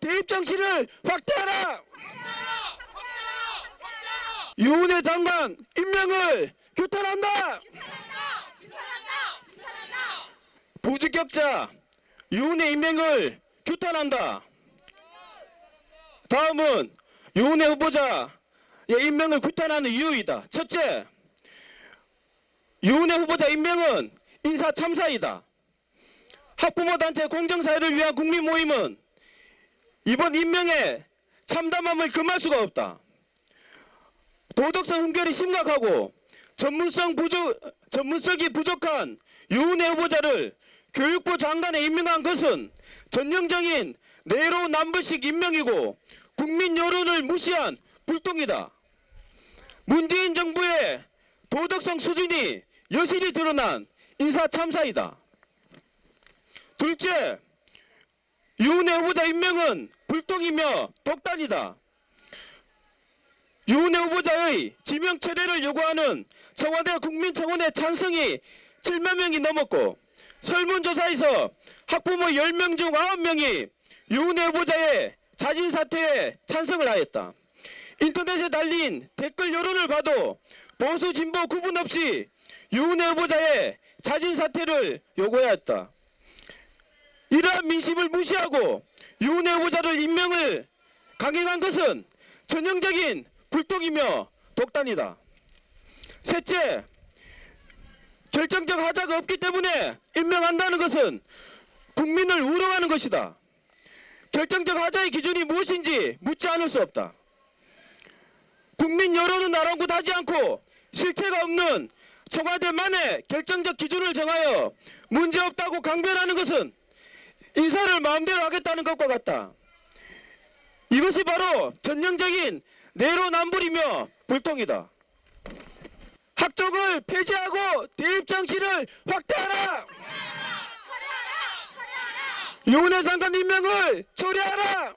대입 장치를 확대하라. 유은혜 장관 임명을 규탄한다. 부주격자 유은혜 임명을 규탄한다. 다음은 유은혜 후보자의 임명을 규탄하는 이유이다. 첫째, 유은혜 후보자 임명은 인사 참사이다. 학부모 단체 공정사회를 위한 국민 모임은 이번 임명에 참담함을 금할 수가 없다. 도덕성 흠결이 심각하고 전문성 부족, 전문성이 부족한 유은혜 후보자를 교육부 장관에 임명한 것은 전형적인 내로남불식 임명이고 국민 여론을 무시한 불통이다. 문재인 정부의 도덕성 수준이 여실히 드러난 인사 참사이다. 둘째, 유은혜 후보자 임명은 불통이며 독단이다. 유은혜 후보자의 지명 철회를 요구하는 청와대 국민청원의 찬성이 7만 명이 넘었고 설문조사에서 학부모 10명 중 9명이 유은혜 후보자의 자진 사퇴에 찬성을 하였다. 인터넷에 달린 댓글 여론을 봐도 보수 진보 구분 없이 유은혜 후보자의 자진 사퇴를 요구하였다. 이러한 민심을 무시하고 유은혜 후보자를 임명을 강행한 것은 전형적인 불통이며 독단이다. 셋째, 결정적 하자가 없기 때문에 임명한다는 것은 국민을 우롱하는 것이다. 결정적 하자의 기준이 무엇인지 묻지 않을 수 없다. 국민 여론은 아랑곳하지 않고 실체가 없는 청와대만의 결정적 기준을 정하여 문제없다고 강변하는 것은 인사를 마음대로 하겠다는 것과 같다. 이것이 바로 전형적인 내로남불이며 불통이다. 학종을 폐지하고 대입 장치를 확대하라. 유은혜 장관 임명을 처리하라.